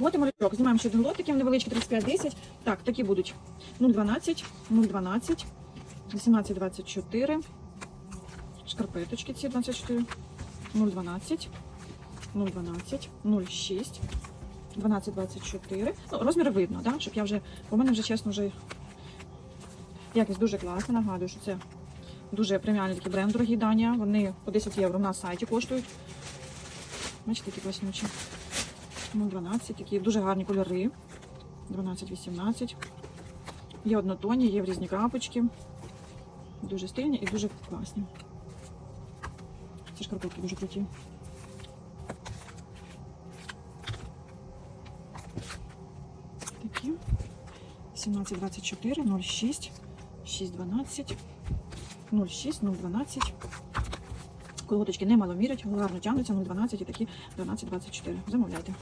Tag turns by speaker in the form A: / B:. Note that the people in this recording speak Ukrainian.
A: От і малючок. Знімаємо ще один лотик, невеличкий 35-10. Так, такі будуть 0,12, 0,12, 18,24. Шкарпеточки ці 24, 0,12, 0,12, 0,6, 12,24. Ну, розміри видно, да? щоб я вже, бо мене вже чесно вже якість дуже класна. Нагадую, що це дуже преміальний такий бренд, дорогі Данія. Вони по 10 євро на сайті коштують. Бачите, такі класнючі. 0,12, такі дуже гарні кольори. 12-18. Є однотонні, є в різні крапочки. Дуже стильні і дуже класні. Ці шкарпетки дуже круті. Такі. 17,24, 06, 6,12, 06, 0,12. Колоточки не маломірять, гарно тягнуться, 0,12 і такі 12,24. Замовляйте.